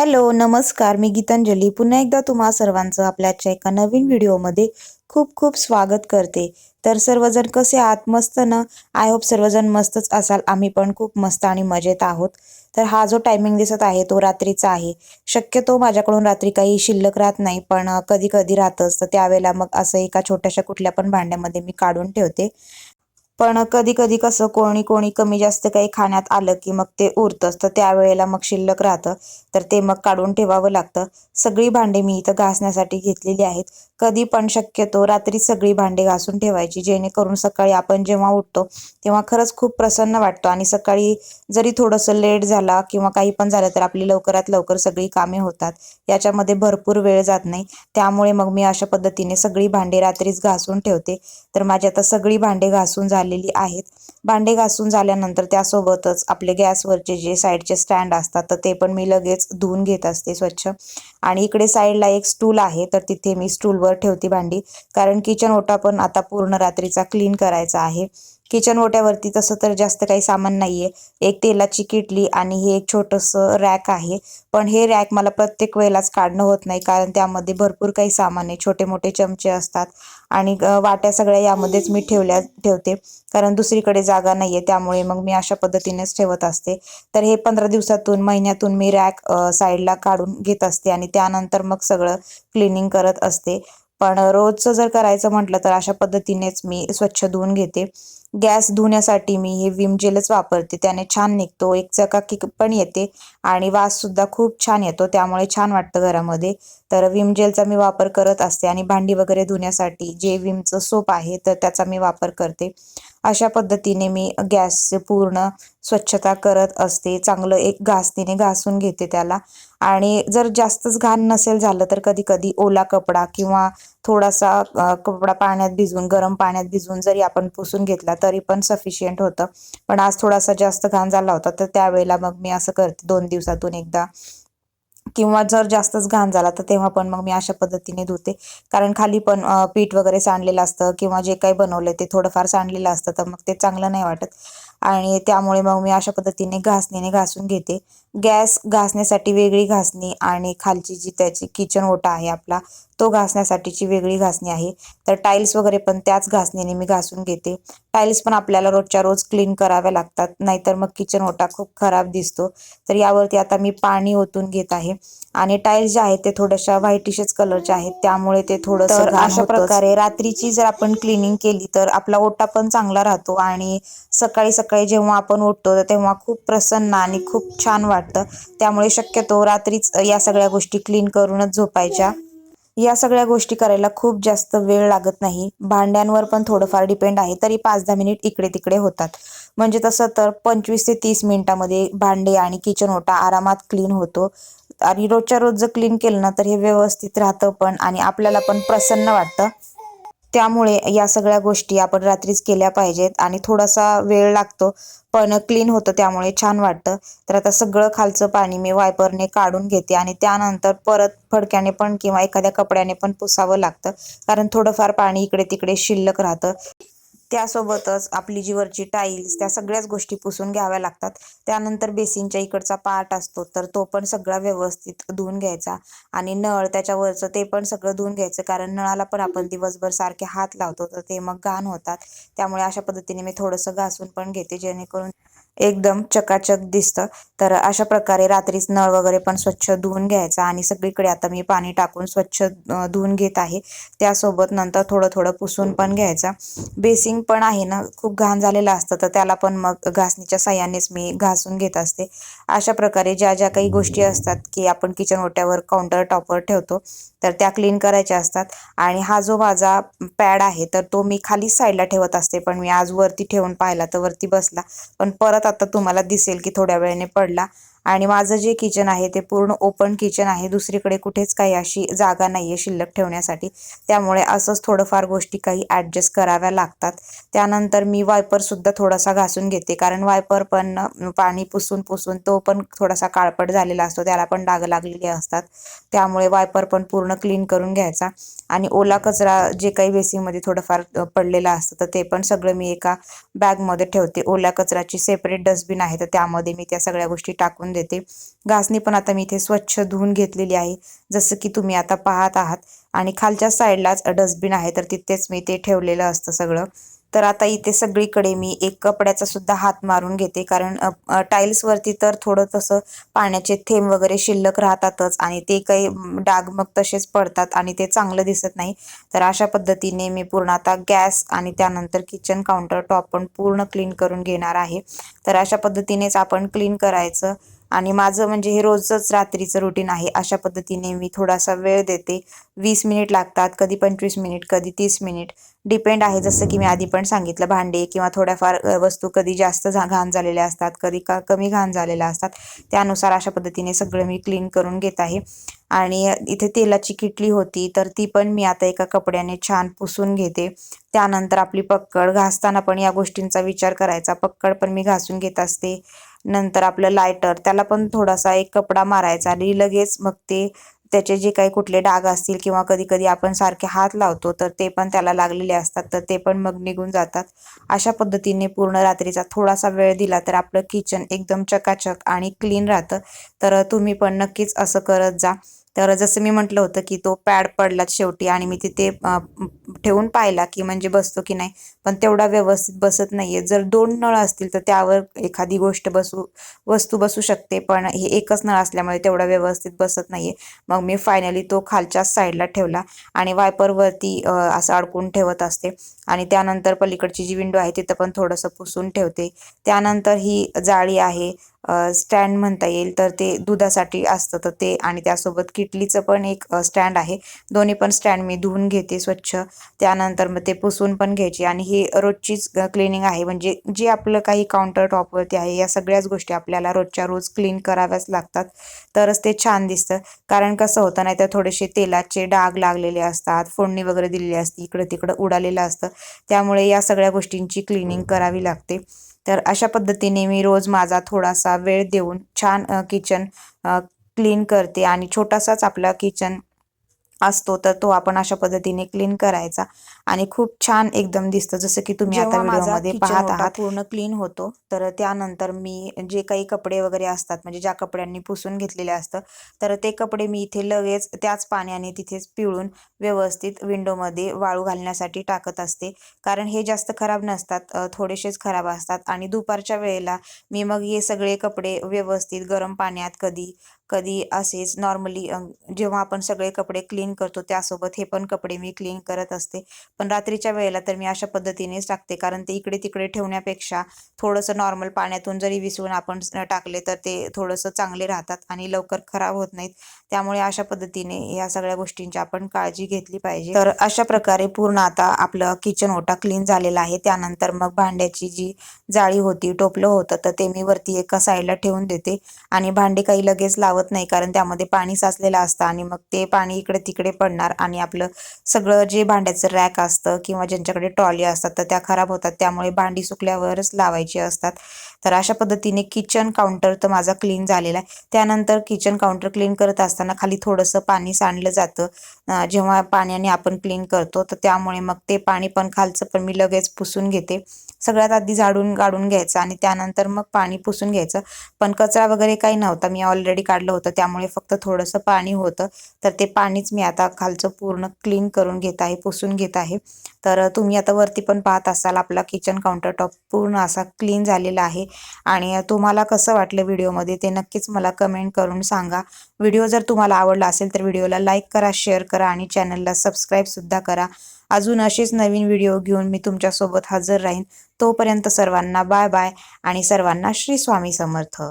Hello नमस्कार मी गीतांजली. पुन्हा एकदा तुम्हा सर्वांचं आपल्याच्या एका नवीन व्हिडिओमध्ये खूप खूप स्वागत करते. तर सर्वजण कसे आहात? मस्त ना? आय होप सर्वजण मस्तच असाल. आम्ही पण खूप मस्त आणि मजेत आहोत. तर हा जो टायमिंग दिसत आहे तो रात्रीचा आहे. शक्यतो माझ्याकडून रात्री काही शिल्लक राहत नाही पण कधी कधी राहत तर त्यावेळेला मग असं एका छोट्याशा कुठल्या पण भांड्यामध्ये मी काढून ठेवते. पण कधी कधी कसं कोणी कोणी कमी जास्त काही खाण्यात आलं की मग ते उरतंच. तर त्यावेळेला मग शिल्लक राहतं. तर ते मग काढून ठेवावं लागतं. सगळी भांडी मी इथं घासण्यासाठी घेतलेली आहेत. कधी पण शक्यतो रात्री सगळी भांडे घासून ठेवायची जेणेकरून सकाळी आपण जेव्हा उठतो तेव्हा खरंच खूप प्रसन्न वाटतो. आणि सकाळी जरी थोडंसं लेट झाला किंवा काही पण झालं तर आपली लवकरात लवकर सगळी कामे होतात. याच्यामध्ये भरपूर वेळ जात नाही. त्यामुळे मग मी अशा पद्धतीने सगळी भांडे रात्रीच घासून ठेवते. तर माझी आता सगळी भांडे घासून झालेली आहेत. भांडे घासून झाल्यानंतर त्यासोबतच आपले गॅसवरचे जे साईडचे स्टँड असतात तर ते पण मी लगेच धुवून घेत असते स्वच्छ. आणि इकडे साईडला एक स्टूल आहे तर तिथे मी स्टूलवर ठेवते भांडी. कारण किचन ओटा पण आता पूर्ण रात्रीचा क्लीन करायचा आहे. किचन ओट्यावरती तसं तर जास्त काही सामान नाहीये. एक तेलाची किटली आणि हे एक छोटंसं रॅक आहे. पण हे रॅक मला प्रत्येक वेळेलाच काढणं होत नाही कारण त्यामध्ये भरपूर काही सामान आहे. छोटे मोठे चमचे असतात आणि वाट्या सगळ्या यामध्येच मी ठेवल्या ठेवते. कारण दुसरीकडे जागा नाहीये त्यामुळे मग मी अशा पद्धतीनेच ठेवत असते. तर हे पंधरा दिवसातून महिन्यातून मी रॅक साईडला काढून घेत असते आणि त्यानंतर मग सगळं क्लिनिंग करत असते. पण रोजचं जर करायचं म्हटलं तर अशा पद्धतीनेच मी स्वच्छ धुवून घेते. गॅस धुण्यासाठी मी हे विम जेलच वापरते. त्याने छान निघतो. एक चकाकी पण येते आणि वास सुद्धा खूप छान येतो. त्यामुळे छान वाटतं घरामध्ये. तर विम जेलचा मी वापर करत असते आणि भांडी वगैरे धुण्यासाठी जे विमचं सोप आहे तर त्याचा मी वापर करते. अशा पद्धतीने मी गॅसचे पूर्ण स्वच्छता करत असते. चांगलं एक घासतीने घासून घेते त्याला. आणि जर जास्तच घाण नसेल झालं तर कधी कधी ओला कपडा किंवा थोडासा कपडा पाण्यात भिजवून गरम पाण्यात भिजवून जरी आपण पुसून घेतला तरी पण सफिशियंट होतं. पण आज थोडासा जास्त घाण झाला होता तर त्यावेळेला मग मी असं करते. दोन दिवसातून एकदा किंवा जर जास्तच घाण झाला तर तेव्हा पण मग मी अशा पद्धतीने धुते. कारण खाली पण पीठ वगैरे सांडलेलं असतं किंवा जे काही बनवलं ते थोडंफार सांडलेलं असतं तर मग ते चांगलं नाही वाटत. आणि त्यामुळे मग मी अशा पद्धतीने घासणीने घासून घेते. गॅस घासण्यासाठी वेगळी घासणी आणि खालची जी त्याची किचन ओटा आहे आपला तो घासण्यासाठीची वेगळी घासणी आहे. तर टाईल्स वगैरे पण त्याच घासणीने मी घासून घेते. टाईल्स पण आपल्याला रोजच्या रोज क्लीन कराव्या लागतात नाहीतर मग किचन ओटा खूप खराब दिसतो. तर यावरती आता मी पाणी ओतून घेत आहे. आणि टाईल्स जे आहेत ते थोड्याशा व्हाईटिशच कलरचे आहेत त्यामुळे ते थोडंसं अशा प्रकारे रात्रीची जर आपण क्लिनिंग केली तर आपला ओटा पण चांगला राहतो. आणि सकाळी सकाळी जेव्हा आपण उठतो तर तेव्हा खूप प्रसन्न आणि खूप छान वाटतं. त्यामुळे शक्यतो रात्रीच या सगळ्या गोष्टी क्लीन करूनच झोपायच्या. या सगळ्या गोष्टी करायला खूप जास्त वेळ लागत नाही. भांड्यांवर पण थोडंफार डिपेंड आहे तरी पाच दहा मिनिट इकडे तिकडे होतात. म्हणजे तसं तर पंचवीस ते तीस मिनिटामध्ये भांडे आणि किचन ओटा आरामात क्लीन होतो. आणि रोजच्या रोज जर क्लीन केलं ना तर हे व्यवस्थित राहतं पण आणि आपल्याला पण प्रसन्न वाटतं. त्यामुळे या सगळ्या गोष्टी आपण रात्रीच केल्या पाहिजेत आणि थोडासा वेळ लागतो. पण क्लीन होतं त्यामुळे छान वाटतं. तर आता सगळं खालचं पाणी मी वायपरने काढून घेते आणि त्यानंतर परत फडक्याने पण किंवा एखाद्या कपड्याने पण पुसावं लागतं. कारण थोडंफार पाणी इकडे तिकडे शिल्लक राहतं. त्यासोबतच आपली जी वरची टाईल्स त्या सगळ्याच गोष्टी पुसून घ्याव्या लागतात. त्यानंतर बेसिनच्या इकडचा पार्ट असतो तर तो पण सगळा व्यवस्थित धुवून घ्यायचा. आणि नळ त्याच्यावरचं ते पण सगळं धुवून घ्यायचं कारण नळाला पण आपण दिवसभर सारखे हात लावतो तर ते मग घाण होतात. त्यामुळे अशा पद्धतीने मी थोडंसं घासून पण घेते जेणेकरून एकदम चकाचक दिसतं. तर अशा प्रकारे रात्रीच नळ वगैरे पण स्वच्छ धुवून घ्यायचा आणि सगळीकडे आता मी पाणी टाकून स्वच्छ धुवून घेत आहे. त्यासोबत नंतर थोडं थोडं पुसून पण घ्यायचा. बेसिंग पण आहे ना खूप घाण झालेलं असतं. तर त्याला पण मग घासणीच्या साह्यानेच मी घासून घेत असते. अशा प्रकारे ज्या ज्या काही गोष्टी असतात की आपण किचन ओट्यावर काउंटर टॉपवर ठेवतो तर त्या क्लीन करायच्या असतात. आणि हा जो माझा पॅड आहे तर तो मी खालीच साईडला ठेवत असते. पण मी आज वरती ठेवून पाहिला तर वरती बसला. पण परत आता तुम्हाला दिसेल की थोड्या वेळाने पडला. आणि माझं जे किचन आहे ते पूर्ण ओपन किचन आहे. दुसरीकडे कुठेच काही अशी जागा नाही आहे शिल्लक ठेवण्यासाठी. त्यामुळे असंच थोडंफार गोष्टी काही ॲडजस्ट कराव्या लागतात. त्यानंतर मी वायपरसुद्धा थोडासा घासून घेते. कारण वायपर पण पाणी पुसून पुसून तो पण थोडासा काळपट झालेला असतो. त्याला पण डाग लागलेले असतात. त्यामुळे वायपर पण पूर्ण क्लीन करून घ्यायचा. आणि ओला कचरा जे काही बेसिंगमध्ये थोडंफार पडलेला असतं तर ते पण सगळं मी एका बॅगमध्ये ठेवते. ओल्या कचऱ्याची सेपरेट डस्टबिन आहे तर त्यामध्ये मी त्या सगळ्या गोष्टी टाकून ठेवून देते. घासणी पण आता मी इथे स्वच्छ धुवून घेतलेली आहे. जसं की तुम्ही आता पाहत आहात. आणि खालच्या साईडलाच डस्टबिन आहे तर तिथेच मी ते ठेवलेलं असतं सगळं. तर आता इथे सगळीकडे मी एक कपड्याचा सुद्धा हात मारून घेते. कारण टाईल्सवरती तर थोडं तसं पाण्याचे थेंब वगैरे शिल्लक राहतातच. आणि ते काही डाग मग तसेच पडतात आणि ते चांगलं दिसत नाही. तर अशा पद्धतीने मी पूर्ण आता गॅस आणि त्यानंतर किचन काउंटर टॉप पण पूर्ण क्लीन करून घेणार आहे. तर अशा पद्धतीनेच आपण क्लीन करायचं. आणि माझं म्हणजे हे रोजच रात्रीचं रुटीन आहे. अशा पद्धतीने मी थोडासा वेळ देते. वीस मिनिट लागतात कधी पंचवीस मिनिट कधी तीस मिनिट डिपेंड आहे जसं की मी आधी पण सांगितलं भांडे किंवा थोड्याफार वस्तू कधी जास्त झा घाण झालेल्या असतात कधी का कमी घाण झालेल्या असतात. त्यानुसार अशा पद्धतीने सगळं मी क्लीन करून घेत आहे. आणि इथे तेलाची किटली होती तर ती पण मी आता एका कपड्याने छान पुसून घेते. त्यानंतर आपली पक्कड घासताना पण या गोष्टींचा विचार करायचा. पक्कड पण मी घासून घेत असते. नंतर आपलं लायटर त्याला पण थोडासा एक कपडा मारायचा आणि लगेच मग ते त्याचे जे काही कुठले डाग असतील किंवा कधी कधी आपण सारखे हात लावतो तर ते पण त्याला लागलेले असतात तर ते पण मग निघून जातात. अशा पद्धतीने पूर्ण रात्रीचा थोडासा वेळ दिला तर आपलं किचन एकदम चकाचक आणि क्लीन राहतं. तर तुम्ही पण नक्कीच असं करत जा. तर जसं मी म्हटलं होतं की तो पॅड पडला शेवटी आणि मी तिथे ठेवून पाहिला की म्हणजे बसतो की नाही पण तेवढा व्यवस्थित बसत नाही आहे जर दोन नळ असतील तर त्यावर एखादी गोष्ट बसू वस्तू बसू शकते पण हे एकच नळ असल्यामुळे तेवढा व्यवस्थित बसत नाही आहे मग मी फायनली तो खालच्याच साईडला ठेवला आणि वायपरवरती असं अडकून ठेवत असते. आणि त्यानंतर पलीकडची जी विंडो आहे तिथं पण थोडंसं पुसून ठेवते. त्यानंतर ही जाळी आहे. स्टँड म्हणता येईल तर ते दुधासाठी असतं तर ते आणि त्यासोबत किटलीचं पण एक स्टँड आहे. दोन्ही पण स्टँड मी धुवून घेते स्वच्छ. त्यानंतर मग ते पुसून पण घ्यायची आणि ही रोजचीच क्लिनिंग आहे. म्हणजे जे आपलं काही काउंटर टॉपवरती आहे या सगळ्याच गोष्टी आपल्याला रोजच्या रोज क्लीन कराव्याच लागतात. तरच ते छान दिसतं. कारण कसं होतं नाही तर थोडेसे तेलाचे डाग लागलेले असतात फोडणी वगैरे दिलेली असते इकडं तिकडं उडालेलं असतं. त्यामुळे या सगळ्या गोष्टींची क्लिनिंग करावी लागते. तर अशा पद्धतीने मी रोज माझा थोडासा वेळ देऊन छान किचन क्लीन करते आणि छोटासाच आपला किचन असतो तर तो आपण अशा पद्धतीने क्लीन करायचा. आणि खूप छान एकदम दिसतं जसं की तुम्ही आता व्हिडिओमध्ये पाहत आहात. पूर्ण क्लीन होतो तर त्यानंतर मी जे काही कपडे वगैरे असतात म्हणजे ज्या कपड्यांनी पुसून घेतलेले असतं तर ते कपडे मी इथे लगेच त्याच पाण्याने तिथेच पिळून व्यवस्थित विंडोमध्ये वाळू घालण्यासाठी टाकत असते. कारण हे जास्त खराब नसतात थोडेसेच खराब असतात. आणि दुपारच्या वेळेला मी मग हे सगळे कपडे व्यवस्थित गरम पाण्यात कधी कधी असेच नॉर्मली जेव्हा आपण सगळे कपडे क्लीन करतो त्यासोबत हे पण कपडे मी क्लीन करत असते. पण रात्रीच्या वेळेला तर मी अशा पद्धतीनेच टाकते कारण ते इकडे तिकडे ठेवण्यापेक्षा थोडंसं नॉर्मल पाण्यातून जरी विसरून आपण टाकले तर ते थोडंसं चांगले राहतात आणि लवकर खराब होत नाहीत. त्यामुळे अशा पद्धतीने या सगळ्या गोष्टींची आपण काळजी घेतली पाहिजे. तर अशा प्रकारे पूर्ण आता आपलं किचन ओटा क्लीन झालेला आहे. त्यानंतर मग भांड्याची जी जाळी होती टोपलं होतं तर ते मी वरती एका साईडला ठेवून देते. आणि भांडे काही लगेच लावत नाही कारण त्यामध्ये पाणी साचलेलं असतं आणि मग ते पाणी इकडे तिकडे पडणार आणि आपलं सगळं जे भांड्याचं रॅक असतं किंवा ज्यांच्याकडे ट्रॉली असतात तर त्या खराब होतात. त्यामुळे भांडी सुकल्यावरच लावायची असतात. तर अशा पद्धतीने किचन काउंटर तर माझा क्लीन झालेला आहे. त्यानंतर किचन काउंटर क्लीन करत असताना खाली थोडंसं पाणी सांडलं जातं. जेव्हा पाण्याने आपण क्लीन करतो तर त्यामुळे मग ते पाणी पण खालचं पण मी लगेच पुसून घेते. सगळ्यात आधी झाडून काढून घ्यायचं आणि त्यानंतर मग पाणी पुसून घ्यायचं. पण कचरा वगैरे काही नव्हता. मी ऑलरेडी काढलं होतं. त्यामुळे फक्त थोडंसं पाणी होतं. तर ते पाणीच मी आता खालचं पूर्ण क्लीन करून घेत आहे पुसून घेत आहे. तर तुम्ही आता वरती पण पाहत असाल आपला किचन काउंटर टॉप पूर्ण असा क्लीन झालेला आहे. आणि तुम्हाला कसं वाटलं व्हिडिओमध्ये ते नक्कीच मला कमेंट करून सांगा. व्हिडिओ जर तुम्हाला आवडला असेल तर व्हिडिओला लाईक करा शेअर करा आणि चॅनलला सबस्क्राईबसुद्धा करा. अजून असेच नवीन व्हिडिओ घेऊन मी तुमच्यासोबत हजर राहीन. तोपर्यंत सर्वांना बाय बाय आणि सर्वांना श्री स्वामी समर्थ.